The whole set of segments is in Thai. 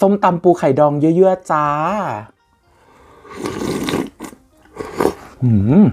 ส้มตำปูไข่ดองเยอะๆจ้า อืม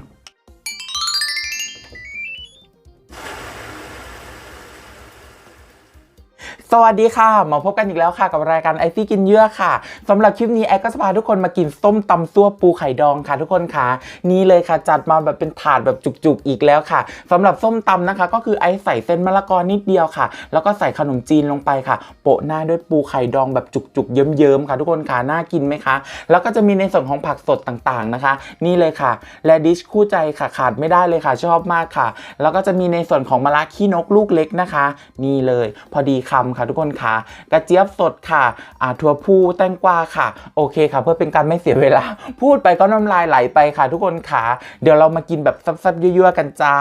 สวัสดีค่ะ มาพบกันอีกแล้วค่ะกับรายการไอซี่กินเยื่อค่ะสำหรับคลิปนี้ไอก็จะพาทุกคนมากินส้มตำซั่วปูไข่ดองค่ะ ทุกคนค่ะนี่เลยค่ะจัดมาแบบเป็นถาดแบบจุกๆอีกแล้วค่ะสำหรับส้มตำนะคะ ก็คือไอใส่เส้นมะละกอนิดเดียวค่ะ แล้วก็ใส่ขนมจีนลงไปค่ะ โปะหน้าด้วยปูไข่ดองแบบจุกๆเยิ้มๆค่ะ ทุกคนค่ะน่ากินไหมคะ แล้วก็จะมีในส่วนของผักสดต่างๆนะคะ นี่เลยค่ะและดิชคู่ใจค่ะขาดไม่ได้เลยค่ะชอบมากค่ะ แล้วก็จะมีในส่วนของมะระขี้นกลูกเล็กนะคะ นี่เลย พอดีคำค่ะทุกคนค่ะ กระเจี๊ยบสดค่ะอ่าถั่วพูแตงกวาค่ะ โอเคค่ะ เพื่อเป็นการไม่เสียเวลา พูดไปก็น้ำลายไหลไปค่ะ ทุกคนค่ะ เดี๋ยวเรามากินแบบซับๆยั่วๆกันจ้า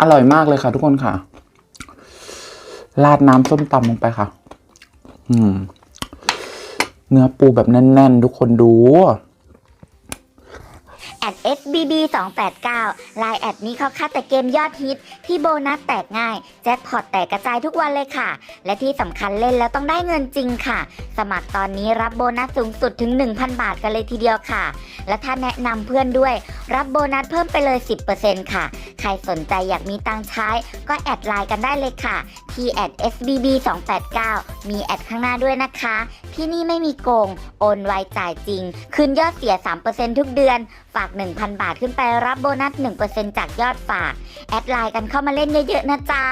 อร่อยมากเลยค่ะ ทุกคนค่ะ ราดน้ำส้มตำลงไปค่ะ อืม เนื้อปูแบบแน่น ๆ ทุกคนดู BB289 ลายแอดนี้เขาคัดแต่เกมยอดฮิต ที่โบนัสแตกง่าย แจ็คพอตแตกกระจายทุกวันเลยค่ะ และที่สำคัญเล่นแล้วต้องได้เงินจริงค่ะ สมัครตอนนี้รับโบนัสสูงสุดถึง 1,000 บาทกันเลยทีเดียวค่ะ และถ้าแนะนำเพื่อนด้วย รับโบนัสเพิ่มไปเลย 10%ค่ะ ใครสนใจอยากมีตังใช้ ก็แอดไลน์กันได้เลยค่ะที่แอด SBB289 มีแอดข้างหน้าด้วยนะคะ ที่นี่ไม่มีโกง โอนไวจ่ายจริง คืนยอดเสีย 3%ทุกเดือน ฝาก 1,000 บาทขึ้นไปรับโบนัส 1%จากยอดฝาก แอดไลน์กันเข้ามาเล่นเยอะๆนะจ๊ะ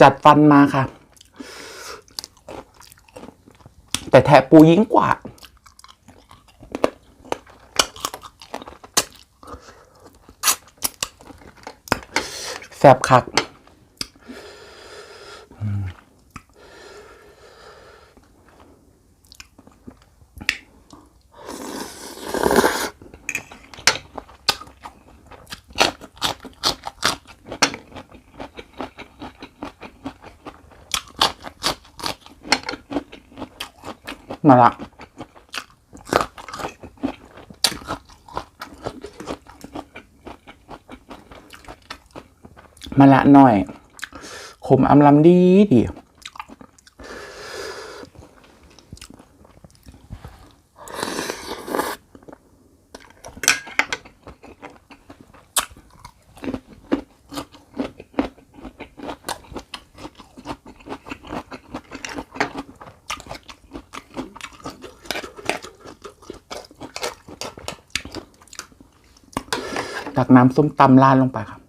จัดฟันมาค่ะ แต่แทะปูยิ่งกว่าแสบคัก มาละมาละหน่อยขมอำลำดีดี น้ำส้มตำราดลงไปครับ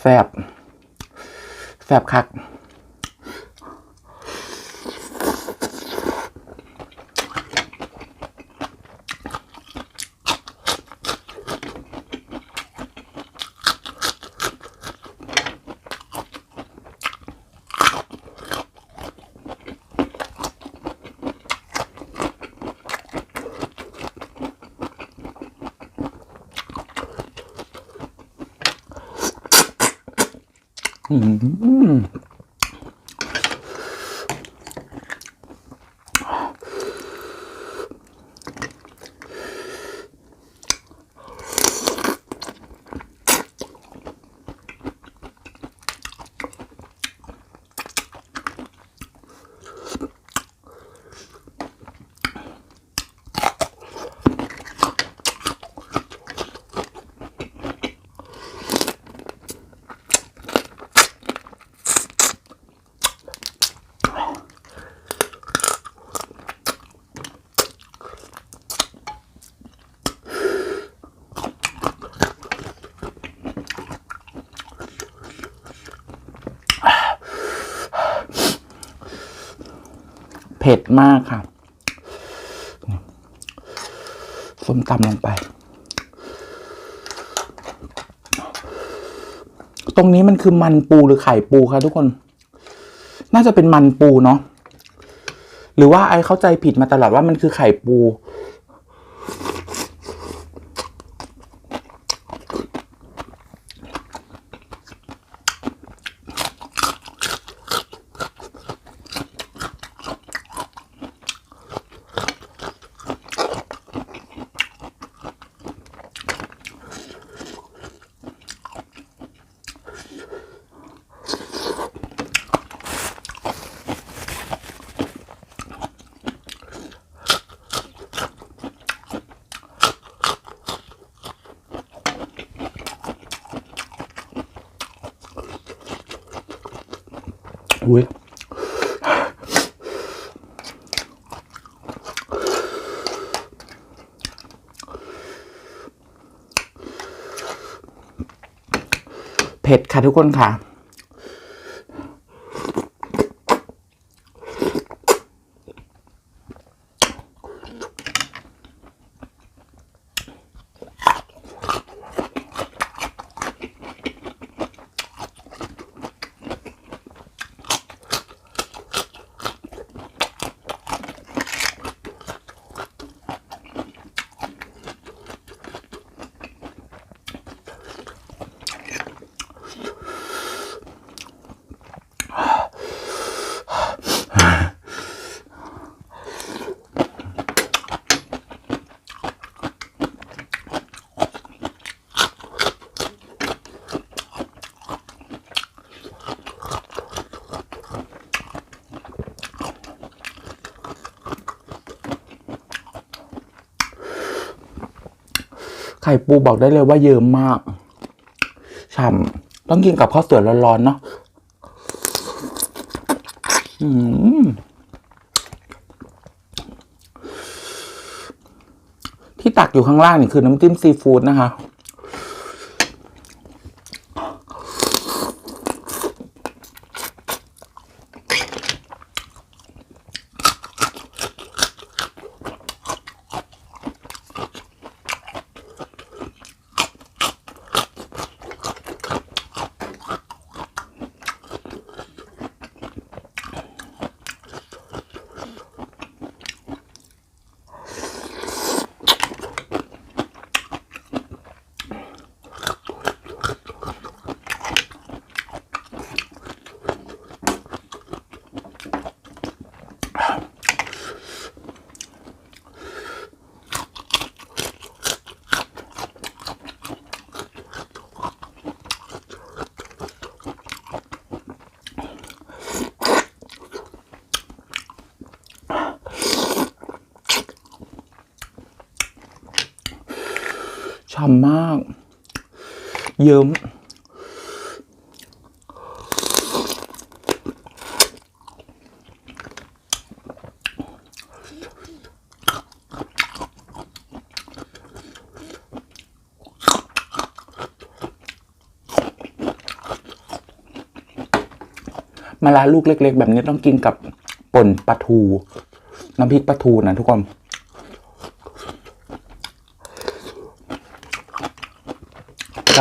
แซบแซบคัก อื เผ็ดมากค่ะส้มตำลงไป ตรงนี้มันคือมันปูหรือไข่ปูคะทุกคน น่าจะเป็นมันปูเนาะ หรือว่าไอเข้าใจผิดมาตลอดว่ามันคือไข่ปู อุ้ยเผ็ดค่ะทุกคนค่ะ ไข่ปูบอกได้เลยว่าเยิ้มมากฉ่ำต้องกินกับข้าวสวยร้อนๆเนาะที่ตักอยู่ข้างล่างนี่คือน้ำจิ้มซีฟู้ดนะคะ ฉ่ำมาก เยิ้มมาลาลูกเล็ก ๆ แบบนี้ต้องกินกับป่นปลาทู น้ำพริกปลาทูนะทุกคน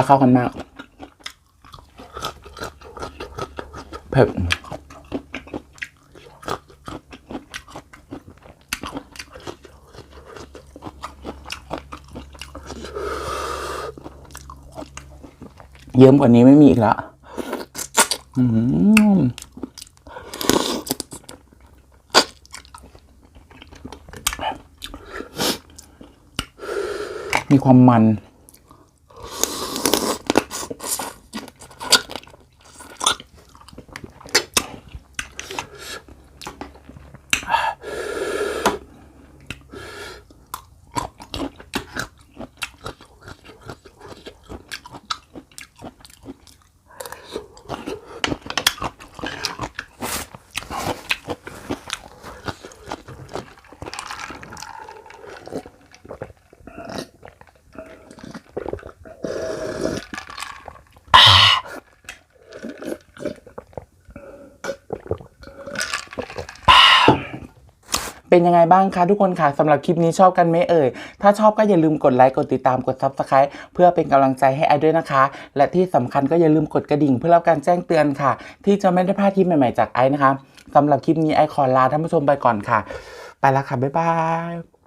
จะเข้ากันมาก เผ็ดเยิ้มกว่านี้ไม่มีอีกแล้วมีความมัน เป็นยังไงบ้างคะทุกคนค่ะสำหรับคลิปนี้ชอบกันไหมเอ่ย ถ้าชอบก็อย่าลืมกดไลค์กดติดตามกด Subscribe เพื่อเป็นกำลังใจให้ไอด้วยนะคะ และที่สำคัญก็อย่าลืมกดกระดิ่งเพื่อรับการแจ้งเตือนค่ะ ที่จะไม่ได้พลาดคลิปใหม่ๆจากไอนะคะสำหรับคลิปนี้ไอขอลาท่านผู้ชมไปก่อนค่ะ ไปแล้วค่ะบ๊ายบาย